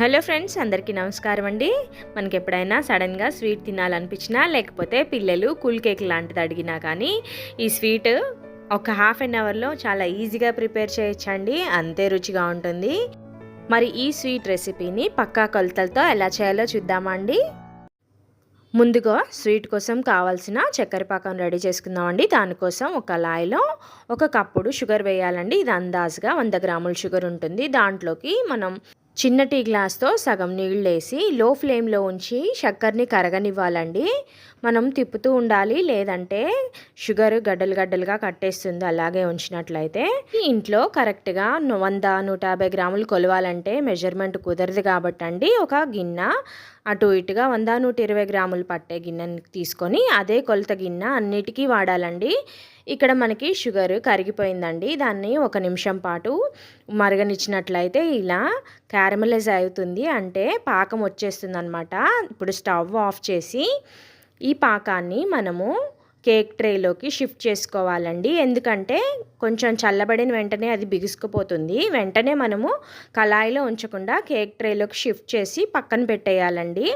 Hello friends అందరికీ నమస్కారం అండి. మనకి ఎప్పుడైనా సడన్గా స్వీట్ తినాలనిపించినా లేకపోతే పిల్లలు కూల్ కేక్ లాంటిది అడిగినా కానీ ఈ స్వీట్ ఒక హాఫ్ అన్ అవర్లో చాలా ఈజీగా ప్రిపేర్ చేయొచ్చండి. అంతే రుచిగా ఉంటుంది. మరి ఈ స్వీట్ రెసిపీని పక్కా కొలతలతో ఎలా చేయాలో చూద్దామా అండి? ముందుగా స్వీట్ కోసం కావాల్సిన చక్కెర పాకం రెడీ చేసుకుందామండి దానికోసం ఒక లాయలో ఒక కప్పుడు షుగర్ వేయాలండి. ఇది అందాజుగా వంద గ్రాముల షుగర్ ఉంటుంది. దాంట్లోకి మనం చిన్న టీ గ్లాస్తో సగం నీళ్ళేసి లో ఫ్లేమ్లో ఉంచి చక్కెరని కరగనివ్వాలండి. మనం తిప్పుతూ ఉండాలి. లేదంటే షుగర్ గడ్డలు గడ్డలుగా కట్టేస్తుంది. అలాగే ఉంచినట్లయితే ఇంట్లో కరెక్ట్గా వంద నూట యాభై గ్రాములు కొలవాలంటే మెజర్మెంట్ కుదరదు కాబట్టి అండి ఒక గిన్నె అటు ఇటుగా వంద నూట ఇరవై గ్రాములు పట్టే గిన్నెని తీసుకొని అదే కొలత గిన్నె అన్నిటికీ వాడాలండి. ఇక్కడ మనకి షుగర్ కరిగిపోయిందండి. దాన్ని ఒక నిమిషం పాటు మరగనిచ్చినట్లయితే ఇలా క్యారమలైజ్ అవుతుంది. అంటే పాకం వచ్చేస్తుంది అనమాట ఇప్పుడు స్టవ్ ఆఫ్ చేసి ఈ పాకాన్ని మనము కేక్ ట్రేలోకి షిఫ్ట్ చేసుకోవాలండి. ఎందుకంటే కొంచెం చల్లబడిన వెంటనే అది బిగుసుకుపోతుంది. వెంటనే మనము కళాయిలో ఉంచకుండా కేక్ ట్రేలోకి షిఫ్ట్ చేసి పక్కన పెట్టేయాలండి.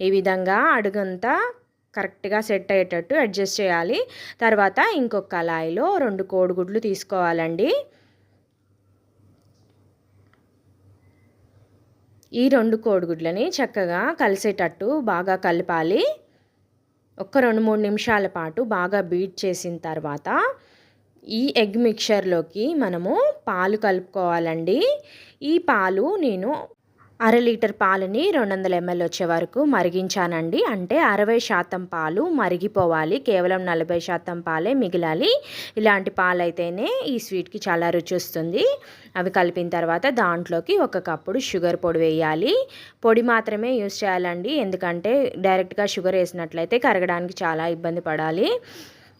ఈ విధంగా అడుగంతా కరెక్ట్గా సెట్ అయ్యేటట్టు అడ్జస్ట్ చేయాలి. తర్వాత ఇంకొక కళాయిలో రెండు కోడిగుడ్లు తీసుకోవాలండి. ఈ రెండు కోడిగుడ్లని చక్కగా కలిసేటట్టు బాగా కలపాలి. ఒక రెండు మూడు నిమిషాల పాటు బాగా బీట్ చేసిన తర్వాత ఈ ఎగ్ మిక్చర్లోకి మనము పాలు కలుపుకోవాలండి. ఈ పాలు నేను అర లీటర్ పాలని రెండు వందల ఎంఎల్ వచ్చే వరకు మరిగించానండి. అంటే అరవై శాతం పాలు మరిగిపోవాలి. కేవలం నలభై శాతం పాలే మిగిలాలి. ఇలాంటి పాలు అయితేనే ఈ స్వీట్కి చాలా రుచి వస్తుంది అవి కలిపిన తర్వాత దాంట్లోకి ఒక కప్పుడు షుగర్ పొడి వేయాలి. పొడి మాత్రమే యూస్ చేయాలండి. ఎందుకంటే డైరెక్ట్గా షుగర్ వేసినట్లయితే కరగడానికి చాలా ఇబ్బంది పడాలి.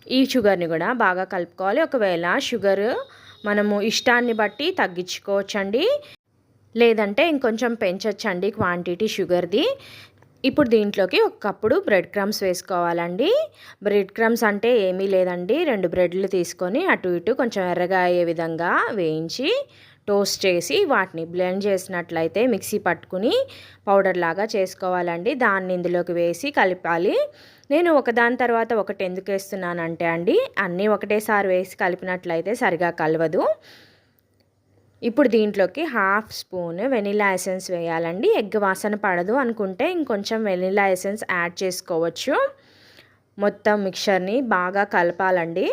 ఈ షుగర్ని కూడా బాగా కలుపుకోవాలి. ఒకవేళ షుగర్ మనము ఇష్టాన్ని బట్టి తగ్గించుకోవచ్చండి. లేదంటే ఇంకొంచెం పెంచొచ్చండి క్వాంటిటీ షుగర్ది. ఇప్పుడు దీంట్లోకి ఒక కప్పుడు బ్రెడ్ క్రమ్స్ వేసుకోవాలండి. బ్రెడ్ క్రమ్స్ అంటే ఏమీ లేదండి. రెండు బ్రెడ్లు తీసుకొని అటు ఇటు కొంచెం ఎర్రగా అయ్యే విధంగా వేయించి టోస్ట్ చేసి వాటిని బ్లెండ్ చేసినట్లయితే మిక్సీ పట్టుకుని పౌడర్ లాగా చేసుకోవాలండి. దాన్ని ఇందులోకి వేసి కలపాలి. నేను ఒకదాని తర్వాత ఒకటి ఎందుకు వేస్తున్నానంటే అండి అన్నీ ఒకటేసారి వేసి కలిపినట్లయితే సరిగా కలవదు. ఇప్పుడు దీంట్లోకి హాఫ్ స్పూన్ వెనిలా ఎసెన్స్ వేయాలండి. ఎగ్ వాసన పడదు అనుకుంటే ఇంకొంచెం వెనిలా ఎసెన్స్ యాడ్ చేసుకోవచ్చు. మొత్తం మిక్చర్ని బాగా కలపాలండి.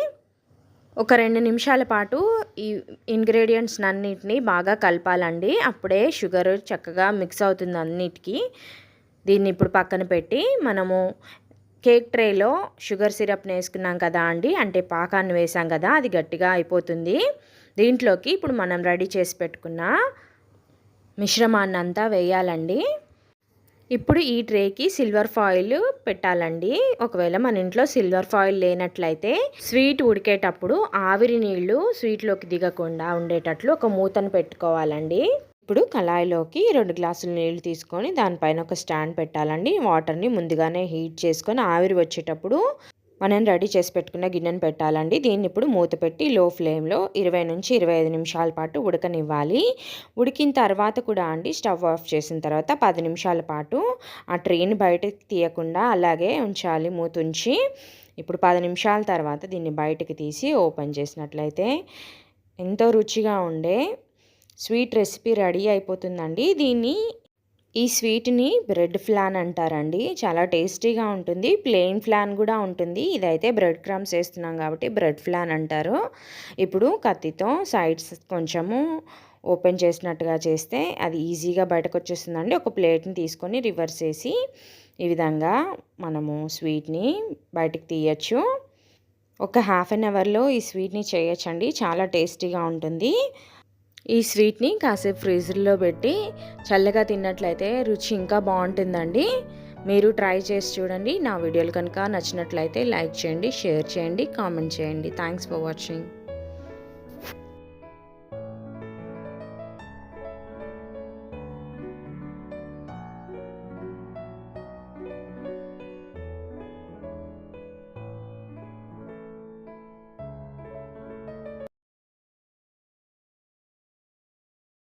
ఒక రెండు నిమిషాల పాటు ఈ ఇంగ్రీడియంట్స్ అన్నిటిని బాగా కలపాలండి. అప్పుడే షుగర్ చక్కగా మిక్స్ అవుతుంది అన్నిటికీ. దీన్ని ఇప్పుడు పక్కన పెట్టి మనము కేక్ ట్రేలో షుగర్ సిరప్ని వేసుకున్నాం కదా అండి. అంటే పాకాన్ని వేసాం కదా అది గట్టిగా అయిపోతుంది. దీంట్లోకి ఇప్పుడు మనం రెడీ చేసి పెట్టుకున్న మిశ్రమాన్ని అంతా వేయాలండి. ఇప్పుడు ఈ ట్రేకి సిల్వర్ ఫాయిల్ పెట్టాలండి. ఒకవేళ మన ఇంట్లో సిల్వర్ ఫాయిల్ లేనట్లయితే స్వీట్ ఉడికేటప్పుడు ఆవిరి నీళ్ళు స్వీట్లోకి దిగకుండా ఉండేటట్లు ఒక మూతను పెట్టుకోవాలండి. ఇప్పుడు కళాయిలోకి రెండు గ్లాసులు నీళ్ళు తీసుకొని దానిపైన ఒక స్టాండ్ పెట్టాలండి. వాటర్ని ముందుగానే హీట్ చేసుకొని ఆవిరి వచ్చేటప్పుడు మనం రెడీ చేసి పెట్టుకున్న గిన్నెను పెట్టాలండి. దీన్ని ఇప్పుడు మూత పెట్టి లో ఫ్లేమ్లో ఇరవై నుంచి ఇరవై ఐదు నిమిషాల పాటు ఉడకనివ్వాలి. ఉడికిన తర్వాత కూడా అండి స్టవ్ ఆఫ్ చేసిన తర్వాత పది నిమిషాల పాటు ఆ ట్రైన్ బయటకు తీయకుండా అలాగే ఉంచాలి మూత ఉంచి ఇప్పుడు పది నిమిషాల తర్వాత దీన్ని బయటకు తీసి ఓపెన్ చేసినట్లయితే ఎంతో రుచిగా ఉండే స్వీట్ రెసిపీ రెడీ అయిపోతుందండి. దీన్ని ఈ స్వీట్ని బ్రెడ్ ఫ్లాన్ అంటారండి. చాలా టేస్టీగా ఉంటుంది. ప్లెయిన్ ఫ్లాన్ కూడా ఉంటుంది. ఇదైతే బ్రెడ్ క్రమ్స్ వేస్తున్నాం కాబట్టి బ్రెడ్ ఫ్లాన్ అంటారు. ఇప్పుడు కత్తితో సైడ్స్ కొంచెము ఓపెన్ చేసినట్టుగా చేస్తే అది ఈజీగా బయటకు వచ్చేస్తుందండి. ఒక ప్లేట్ని తీసుకొని రివర్స్ చేసి ఈ విధంగా మనము స్వీట్ని బయటకు తీయచ్చు. ఒక హాఫ్ అన్ అవర్లో ఈ స్వీట్ని చేయొచ్చండి. చాలా టేస్టీగా ఉంటుంది. ఈ స్వీట్ని కాసేపు ఫ్రీజర్లో పెట్టి చల్లగా తిన్నట్లయితే రుచి ఇంకా బాగుంటుందండి. మీరు ట్రై చేసి చూడండి. నా వీడియోలు కనుక నచ్చినట్లయితే లైక్ చేయండి షేర్ చేయండి కామెంట్ చేయండి. Thanks for watching.